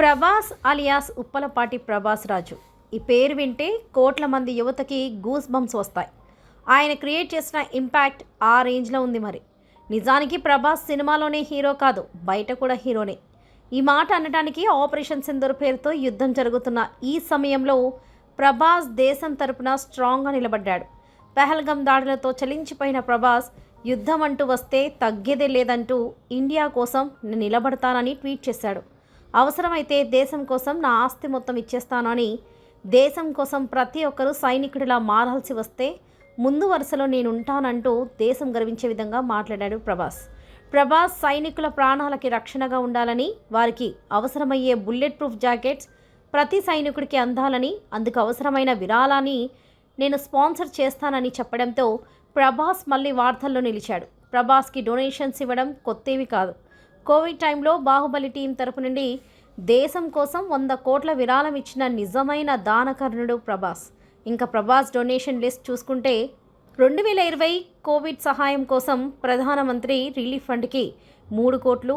Prabhas alias Uppalapati Prabhas Raju. ఈ పేరు వింటే కోట్ల మంది యువతకి గూస్ బంప్స్ వస్తాయి. ఆయన క్రియేట్ చేసిన ఇంపాక్ట్ ఆ రేంజ్లో ఉంది మరి. నిజానికి ప్రభాస్ సినిమాలోనే హీరో కాదు బయట కూడా హీరోనే. ఈ మాట అనడానికి ఆపరేషన్ సింధూర్ పేరుతో యుద్ధం జరుగుతున్న ఈ సమయంలో ప్రభాస్ దేశం తరపున స్ట్రాంగ్గా నిలబడ్డాడు. పెహల్గం దాడులతో చలించిపోయిన ప్రభాస్ యుద్ధం అంటూ వస్తే తగ్గేదే లేదంటూ ఇండియా కోసం నిలబడతానని ట్వీట్ చేశాడు. అవసరమైతే దేశం కోసం నా ఆస్తి మొత్తం ఇచ్చేస్తానని దేశం కోసం ప్రతి ఒక్కరూ సైనికుడిలా మారాల్సి వస్తే ముందు వరుసలో నేను ఉంటానంటూ దేశం గర్వించే విధంగా మాట్లాడాడు ప్రభాస్. ప్రభాస్ సైనికుల ప్రాణాలకి రక్షణగా ఉండాలని వారికి అవసరమయ్యే బుల్లెట్ ప్రూఫ్ జాకెట్స్ ప్రతి సైనికుడికి అందాలని అందుకు అవసరమైన విరాళాన్ని నేను స్పాన్సర్ చేస్తానని చెప్పడంతో ప్రభాస్ మళ్ళీ వార్తల్లో నిలిచాడు. ప్రభాస్కి డొనేషన్స్ ఇవ్వడం కొత్తవి కాదు. కోవిడ్ టైంలో బాహుబలి టీం తరపు నుండి దేశం కోసం వంద కోట్ల విరాళం ఇచ్చిన నిజమైన దానకర్ణుడు ప్రభాస్. ఇంకా ప్రభాస్ డొనేషన్ లిస్ట్ చూసుకుంటే రెండు వేల ఇరవై కోవిడ్ సహాయం కోసం ప్రధానమంత్రి రిలీఫ్ ఫండ్కి మూడు కోట్లు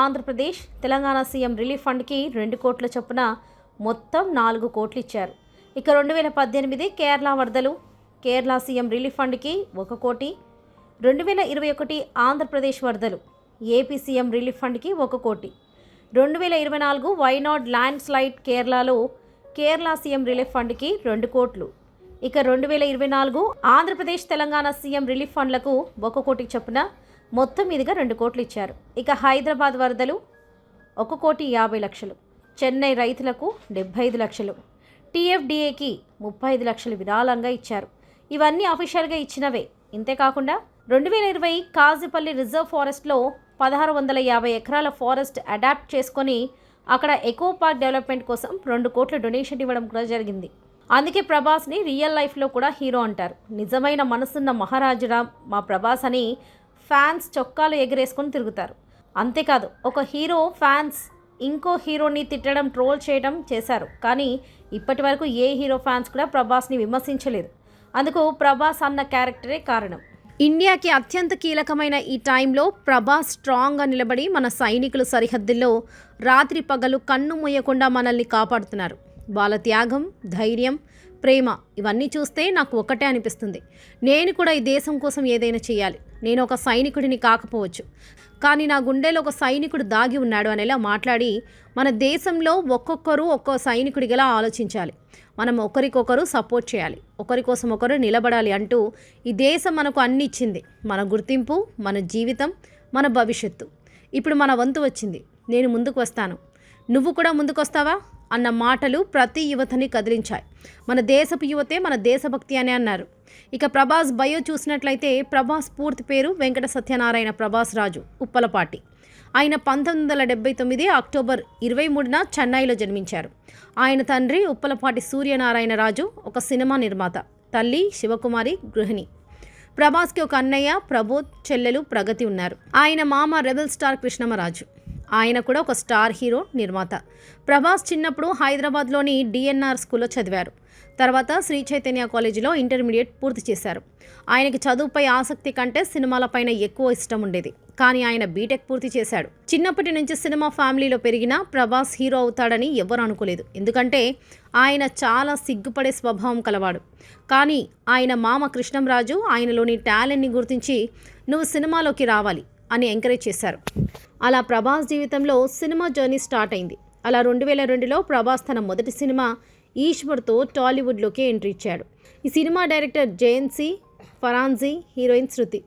ఆంధ్రప్రదేశ్ తెలంగాణ సీఎం రిలీఫ్ ఫండ్కి రెండు కోట్ల చొప్పున మొత్తం నాలుగు కోట్లు ఇచ్చారు. ఇక రెండు వేల పద్దెనిమిది కేరళ వరదలు కేరళ సీఎం రిలీఫ్ ఫండ్కి ఒక కోటి రెండు వేల ఇరవై ఒకటి ఆంధ్రప్రదేశ్ వరదలు ఏపీ సీఎం రిలీఫ్ ఫండ్కి ఒక కోటి. రెండు వేల ఇరవై నాలుగు వైనాడ్ ల్యాండ్ స్లైడ్ కేరళలో కేరళ సీఎం రిలీఫ్ ఫండ్కి రెండు కోట్లు. ఇక రెండు వేల ఇరవై నాలుగు ఆంధ్రప్రదేశ్ తెలంగాణ సీఎం రిలీఫ్ ఫండ్లకు ఒక కోటి చొప్పున మొత్తం మీదుగా రెండు కోట్లు ఇచ్చారు. ఇక హైదరాబాద్ వరదలు ఒక కోటి యాభై లక్షలు. చెన్నై రైతులకు డెబ్బై ఐదు లక్షలు. టీఎఫ్డిఏకి ముప్పై ఐదు లక్షలు విరాళంగా ఇచ్చారు. ఇవన్నీ అఫీషియల్గా ఇచ్చినవే. ఇంతేకాకుండా రెండు వేల ఇరవై కాజిపల్లి రిజర్వ్ ఫారెస్ట్లో పదహారు వందల యాభై ఎకరాల ఫారెస్ట్ అడాప్ట్ చేసుకొని అక్కడ ఎకో పార్క్ డెవలప్మెంట్ కోసం రెండు కోట్ల డొనేషన్ ఇవ్వడం కూడా జరిగింది. అందుకే ప్రభాస్ని రియల్ లైఫ్లో కూడా హీరో అంటారు. నిజమైన మనసున్న మహారాజురా మా ప్రభాస్ అని ఫ్యాన్స్ చొక్కాలు ఎగరేసుకొని తిరుగుతారు. అంతేకాదు ఒక హీరో ఫ్యాన్స్ ఇంకో హీరోని తిట్టడం ట్రోల్ చేయడం చేశారు. కానీ ఇప్పటి వరకు ఏ హీరో ఫ్యాన్స్ కూడా ప్రభాస్ని విమర్శించలేదు. అందుకు ప్రభాస్ అన్న క్యారెక్టరే కారణం. ఇండియాకి అత్యంత కీలకమైన ఈ టైంలో ప్రభాస్ స్ట్రాంగ్గా నిలబడి మన సైనికుల సరిహద్దుల్లో రాత్రి పగలు కన్ను మూయకుండా మనల్ని కాపాడుతున్నారు. వాళ్ళ త్యాగం ధైర్యం ప్రేమ ఇవన్నీ చూస్తే నాకు ఒక్కటే అనిపిస్తుంది. నేను కూడా ఈ దేశం కోసం ఏదైనా చేయాలి. నేను ఒక సైనికుడిని కాకపోవచ్చు. కానీ నా గుండెలో ఒక సైనికుడు దాగి ఉన్నాడు అనేలా మాట్లాడి మన దేశంలో ఒక్కొక్కరు ఒక్కో సైనికుడిగా ఆలోచించాలి. మనం ఒకరికొకరు సపోర్ట్ చేయాలి. ఒకరి కోసం ఒకరు నిలబడాలి అంటూ ఈ దేశం మనకు అన్ని ఇచ్చింది. మన గుర్తింపు మన జీవితం మన భవిష్యత్తు. ఇప్పుడు మన వంతు వచ్చింది. నేను ముందుకు వస్తాను. నువ్వు కూడా ముందుకు వస్తావా అన్న మాటలు ప్రతి యువతని కదిలించాయి. మన దేశపు యువతే మన దేశభక్తి అని అన్నారు. ఇక ప్రభాస్ బయో చూసినట్లయితే ప్రభాస్ పూర్తి పేరు వెంకట సత్యనారాయణ ప్రభాస్ రాజు ఉప్పలపాటి. ఆయన పంతొమ్మిది వందల డెబ్బై తొమ్మిది అక్టోబర్ ఇరవై మూడున చెన్నైలో జన్మించారు. ఆయన తండ్రి ఉప్పలపాటి సూర్యనారాయణ రాజు ఒక సినిమా నిర్మాత. తల్లి శివకుమారి గృహిణి. ప్రభాస్కి ఒక అన్నయ్య ప్రబోధ్ చెల్లెలు ప్రగతి ఉన్నారు. ఆయన మామ రెబల్ స్టార్ కృష్ణమరాజు ఆయన కూడా ఒక స్టార్ హీరో నిర్మాత. ప్రభాస్ చిన్నప్పుడు హైదరాబాద్లోని డిఎన్ఆర్ స్కూల్లో చదివారు. తర్వాత శ్రీ చైతన్య కాలేజీలో ఇంటర్మీడియట్ పూర్తి చేశారు. ఆయనకి చదువుపై ఆసక్తి కంటే సినిమాలపైన ఎక్కువ ఇష్టం ఉండేది. కానీ ఆయన బీటెక్ పూర్తి చేశాడు. చిన్నప్పటి నుంచి సినిమా ఫ్యామిలీలో పెరిగిన ప్రభాస్ హీరో అవుతాడని ఎవరు అనుకోలేదు. ఎందుకంటే ఆయన చాలా సిగ్గుపడే స్వభావం కలవాడు. కానీ ఆయన మామ కృష్ణంరాజు ఆయనలోని టాలెంట్ని గుర్తించి నువ్వు సినిమాలోకి రావాలి. అని ఎంకరేజ్ చేశారు. అలా ప్రభాస్ జీవితంలో సినిమా జర్నీ స్టార్ట్ అయింది. అలా రెండు వేల రెండులో ప్రభాస్ తన మొదటి సినిమా ఈశ్వర్తో టాలీవుడ్లోకి ఎంట్రీ ఇచ్చాడు. ఈ cinema director Jayanthi Paranjee heroine Shruti.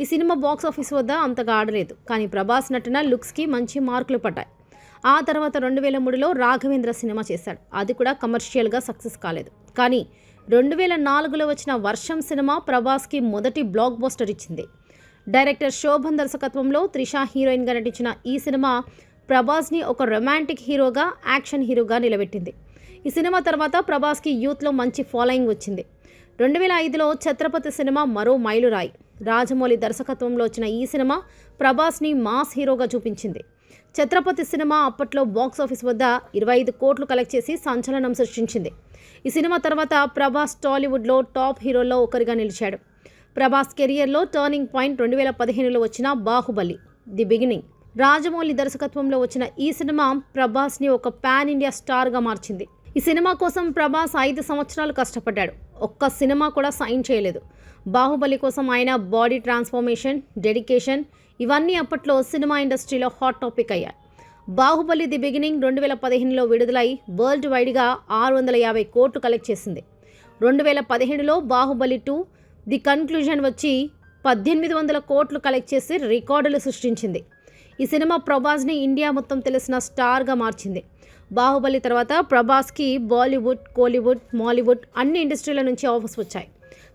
ఈ సినిమా బాక్స్ ఆఫీస్ వద్ద అంతగా ఆడలేదు కానీ ప్రభాస్ నటన లుక్స్కి మంచి మార్కులు పడ్డాయి. ఆ తర్వాత రెండు వేల మూడులో రాఘవేంద్ర సినిమా చేశాడు. అది కూడా కమర్షియల్గా సక్సెస్ కాలేదు. కానీ రెండు వేల నాలుగులో వచ్చిన వర్షం సినిమా ప్రభాస్కి మొదటి బ్లాక్ బస్టర్ ఇచ్చింది. డైరెక్టర్ శోభన్ దర్శకత్వంలో త్రిష హీరోయిన్గా నటించిన ఈ సినిమా ప్రభాస్ని ఒక రొమాంటిక్ హీరోగా యాక్షన్ హీరోగా నిలబెట్టింది. ఈ సినిమా తర్వాత ప్రభాస్కి యూత్లో మంచి ఫాలోయింగ్ వచ్చింది. రెండు వేల ఐదులో ఛత్రపతి సినిమా మరో మైలురాయి. రాజమౌళి దర్శకత్వంలో వచ్చిన ఈ సినిమా ప్రభాస్ని మాస్ హీరోగా చూపించింది. ఛత్రపతి సినిమా అప్పట్లో బాక్స్ ఆఫీస్ వద్ద ఇరవై ఐదు కోట్లు కలెక్ట్ చేసి సంచలనం సృష్టించింది. ఈ సినిమా తర్వాత ప్రభాస్ టాలీవుడ్లో టాప్ హీరోల్లో ఒకరిగా నిలిచాడు. ప్రభాస్ కెరియర్లో టర్నింగ్ పాయింట్ రెండు వేల పదిహేనులో వచ్చిన బాహుబలి. The beginning. రాజమౌళి దర్శకత్వంలో వచ్చిన ఈ సినిమా ప్రభాస్ని ఒక పాన్ ఇండియా స్టార్గా మార్చింది. ఈ సినిమా కోసం ప్రభాస్ ఐదు సంవత్సరాలు కష్టపడ్డాడు. ఒక్క సినిమా కూడా సైన్ చేయలేదు. బాహుబలి కోసం ఆయన బాడీ ట్రాన్స్ఫర్మేషన్ డెడికేషన్ ఇవన్నీ అప్పట్లో సినిమా ఇండస్ట్రీలో హాట్ టాపిక్ అయ్యాయి. బాహుబలి ది బిగినింగ్ రెండు వేల పదిహేనులో విడుదలై వరల్డ్ వైడ్గా ఆరు వందల యాభై కోట్లు కలెక్ట్ చేసింది. రెండు వేల పదిహేడులో బాహుబలి టూ ది కన్క్లూజన్ వచ్చి పద్దెనిమిది వందల కోట్లు కలెక్ట్ చేసి రికార్డులు సృష్టించింది. ఈ సినిమా ప్రభాస్ని ఇండియా మొత్తం తెలిసిన స్టార్గా మార్చింది. బాహుబలి తర్వాత ప్రభాస్కి బాలీవుడ్ కోలీవుడ్ మాలీవుడ్ అన్ని ఇండస్ట్రీల నుంచి ఆఫర్స్ వచ్చాయి.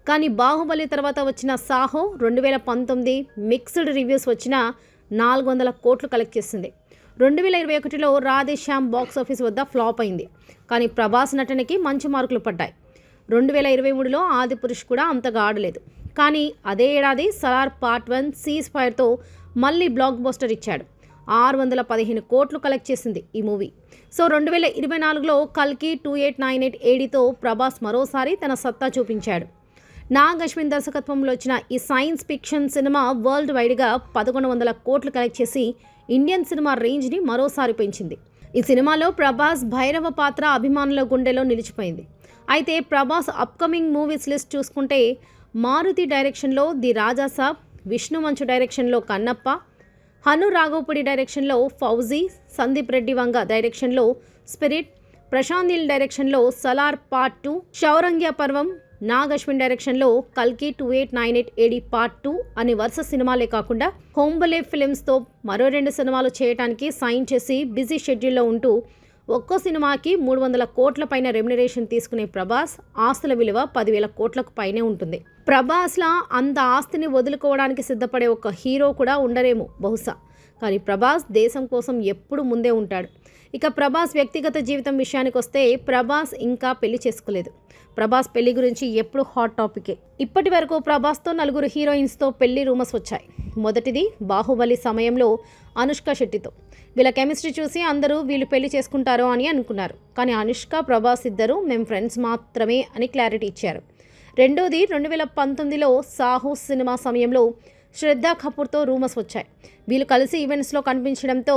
కానీ బాహుబలి తర్వాత వచ్చిన సాహో రెండు వేల పంతొమ్మిది మిక్స్డ్ రివ్యూస్ వచ్చిన నాలుగు వందల కోట్లు కలెక్ట్ చేసింది. రెండు వేల ఇరవై ఒకటిలో రాధేశ్యామ్ బాక్స్ ఆఫీస్ వద్ద ఫ్లాప్ అయింది. కానీ ప్రభాస్ నటనకి మంచి మార్కులు పడ్డాయి. రెండు వేల ఇరవై మూడులో ఆది పురుష్ కూడా అంతగా ఆడలేదు. కానీ అదే ఏడాది సలార్ పార్ట్ వన్ సీజ్ ఫైర్తో మళ్ళీ బ్లాక్ బోస్టర్ ఇచ్చాడు. ఆరు వందల పదిహేను కోట్లు కలెక్ట్ చేసింది ఈ మూవీ. సో రెండు వేల ఇరవై నాలుగులో కల్కి టూ ఎయిట్ నైన్ ఎయిట్ ఏడీతో ప్రభాస్ మరోసారి తన సత్తా చూపించాడు. నాగ్ అశ్విన్ దర్శకత్వంలో వచ్చిన ఈ సైన్స్ ఫిక్షన్ సినిమా వరల్డ్ వైడ్గా పదకొండు వందల కోట్లు కలెక్ట్ చేసి ఇండియన్ సినిమా రేంజ్ని మరోసారి పెంచింది. ఈ సినిమాలో ప్రభాస్ భైరవ పాత్ర అభిమానుల గుండెలో నిలిచిపోయింది. అయితే ప్రభాస్ అప్కమింగ్ మూవీస్ లిస్ట్ చూసుకుంటే మారుతి డైరెక్షన్లో ది రాజాసాబ్ విష్ణు మంచు డైరెక్షన్లో కన్నప్ప హను రాఘవపుడి డైరెక్షన్లో ఫౌజీ సందీప్ రెడ్డి వంగ డైరెక్షన్లో స్పిరిట్ ప్రశాంత్ నీల్ డైరెక్షన్లో సలార్ పార్ట్ టూ శౌరంగ్య పర్వం నాగ్ అశ్విన్ డైరెక్షన్లో కల్కి two eight nine eight AD part two అనే వరుస సినిమాలే కాకుండా హోంబలే ఫిలిమ్స్తో మరో రెండు సినిమాలు చేయడానికి సైన్ చేసి బిజీ షెడ్యూల్లో ఉంటూ ఒక్కో సినిమాకి మూడు వందల కోట్ల పైన రెమ్యునరేషన్ తీసుకునే ప్రభాస్ ఆస్తుల విలువ పదివేల కోట్లకు పైనే ఉంటుంది. ప్రభాస్లా అంత ఆస్తిని వదులుకోవడానికి సిద్ధపడే ఒక హీరో కూడా ఉండరేమో బహుశా. కానీ ప్రభాస్ దేశం కోసం ఎప్పుడు ముందే ఉంటాడు. ఇక ప్రభాస్ వ్యక్తిగత జీవితం విషయానికి వస్తే ప్రభాస్ ఇంకా పెళ్ళి చేసుకోలేదు. ప్రభాస్ పెళ్ళి గురించి ఎప్పుడు హాట్ టాపికే. ఇప్పటి వరకు ప్రభాస్తో నలుగురు హీరోయిన్స్తో పెళ్ళి రూమర్స్ వచ్చాయి. మొదటిది బాహుబలి సమయంలో అనుష్క శెట్టితో. వీళ్ళ కెమిస్ట్రీ చూసి అందరూ వీళ్ళు పెళ్ళి చేసుకుంటారో అని అనుకున్నారు. కానీ అనుష్క ప్రభాస్ ఇద్దరు మేము ఫ్రెండ్స్ మాత్రమే అని క్లారిటీ ఇచ్చారు. రెండోది రెండు వేల పంతొమ్మిదిలో సాహు సినిమా సమయంలో శ్రద్ధా కపూర్తో రూమర్స్ వచ్చాయి. వీళ్ళు కలిసి ఈవెంట్స్లో కనిపించడంతో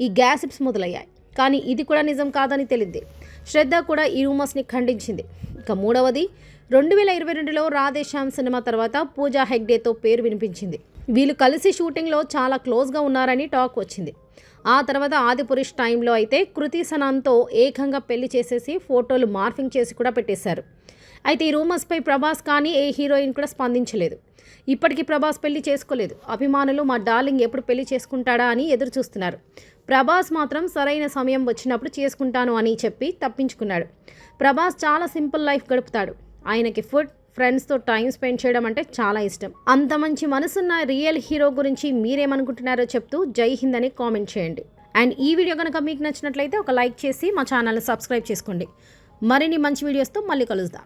ఈ గ్యాసిప్స్ మొదలయ్యాయి. కానీ ఇది కూడా నిజం కాదని తెలింది. శ్రద్ధ కూడా ఈ రూమర్స్ని ఖండించింది. ఇక మూడవది రెండు వేల ఇరవై రెండులో రాధేశ్యామ్ సినిమా తర్వాత పూజా హెగ్డేతో పేరు వినిపించింది. వీళ్ళు కలిసి షూటింగ్లో చాలా క్లోజ్గా ఉన్నారని టాక్ వచ్చింది. ఆ తర్వాత ఆదిపురుష్ టైంలో అయితే కృతి సనాన్తో ఏకంగా పెళ్ళి చేసేసి ఫోటోలు మార్ఫింగ్ చేసి కూడా పెట్టేశారు. అయితే ఈ రూమర్స్పై ప్రభాస్ కానీ ఏ హీరోయిన్ కూడా స్పందించలేదు. ఇప్పటికీ ప్రభాస్ పెళ్ళి చేసుకోలేదు. అభిమానులు మా డార్లింగ్ ఎప్పుడు పెళ్ళి చేసుకుంటాడా? అని ఎదురు చూస్తున్నారు ప్రభాస్ మాత్రం సరైన సమయం వచ్చినప్పుడు చేసుకుంటాను అని చెప్పి తప్పించుకున్నాడు. ప్రభాస్ చాలా సింపుల్ లైఫ్ గడుపుతాడు. ఆయనకి ఫుడ్ ఫ్రెండ్స్తో టైం స్పెండ్ చేయడం అంటే చాలా ఇష్టం. అంత మంచి మనసున్న రియల్ హీరో గురించి మీరేమనుకుంటున్నారో చెప్తూ జై హింద్ అని కామెంట్ చేయండి. అండ్ ఈ వీడియో కనుక మీకు నచ్చినట్లయితే ఒక లైక్ చేసి మా ఛానల్ని సబ్స్క్రైబ్ చేసుకోండి. మరిన్ని మంచి వీడియోస్తో మళ్ళీ కలుద్దాం.